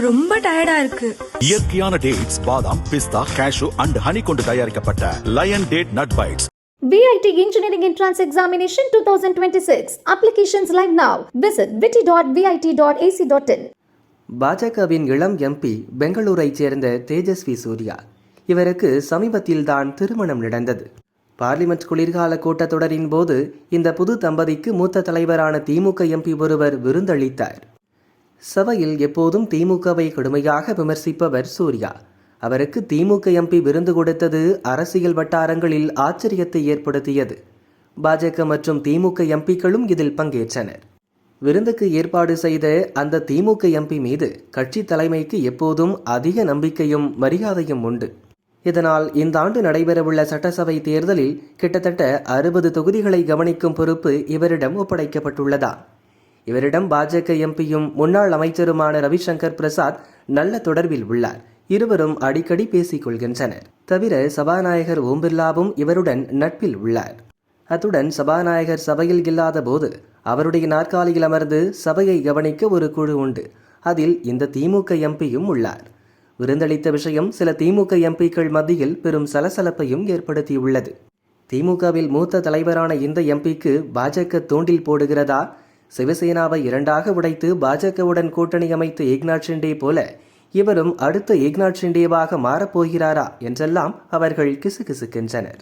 ரொம்ப டயர்டா இருக்கு இயற்கையான டேட்ஸ் பாதாம் பிஸ்தா கேஷு அண்ட் ஹனி கொண்டு தயாரிக்கப்பட்ட lion date nut bites VIT Engineering Entrance Examination 2026. Applications live now. Visit witty.vit.ac.in. பாஜகவின் இளம் எம்பி பெங்களூரைச் சேர்ந்த தேஜஸ்வி சூர்யா இவருக்கு சமீபத்தில்தான் திருமணம் நடந்தது பார்லிமெண்ட் குளிர்கால கூட்டத்தொடரின் போது இந்த புது தம்பதிக்கு மூத்த தலைவரான திமுக எம்பி ஒருவர் விருந்தளித்தார் சபையில் எப்போதும் திமுகவை கடுமையாக விமர்சிப்பவர் சூர்யா. அவருக்கு திமுக எம்பி விருந்து கொடுத்தது அரசியல் வட்டாரங்களில் ஆச்சரியத்தை ஏற்படுத்தியது. பாஜக மற்றும் திமுக எம்பிக்களும் இதில் பங்கேற்றனர். விருந்துக்கு ஏற்பாடு செய்த அந்த திமுக எம்பி மீது கட்சி தலைமைக்கு எப்போதும் அதிக நம்பிக்கையும் மரியாதையும் உண்டு. இதனால் இந்த ஆண்டு நடைபெறவுள்ள சட்டசபை தேர்தலில் கிட்டத்தட்ட அறுபது தொகுதிகளை கவனிக்கும் பொறுப்பு இவரிடம் ஒப்படைக்கப்பட்டுள்ளதா? இவரிடம் பாஜக எம்பியும் முன்னாள் அமைச்சருமான ரவிசங்கர் பிரசாத் நல்ல தொடர்பில் உள்ளார். இருவரும் அடிக்கடி பேசிக் கொள்கின்றனர். தவிர சபாநாயகர் ஓம் பிர்லாவும் இவருடன் நட்பில் உள்ளார். அத்துடன் சபாநாயகர் சபையில் இல்லாத போது அவருடைய நாற்காலியில் அமர்ந்து சபையை கவனிக்க ஒரு குழு உண்டு. அதில் இந்த திமுக எம்பியும் உள்ளார். விருந்தளித்த விஷயம் சில திமுக எம்பிக்கள் மத்தியில் பெரும் சலசலப்பையும் ஏற்படுத்தியுள்ளது. திமுகவில் மூத்த தலைவரான இந்த எம்பிக்கு பாஜக தூண்டில் போடுகிறதா? சிவசேனாவை இரண்டாக உடைத்து பாஜகவுடன் கூட்டணி அமைத்த ஏக்நாத் ஷிண்டே போல இவரும் அடுத்த ஏக்நாத் ஷிண்டேவாக மாறப்போகிறாரா என்றெல்லாம் அவர்கள் கிசுகிசுக்கின்றனர்.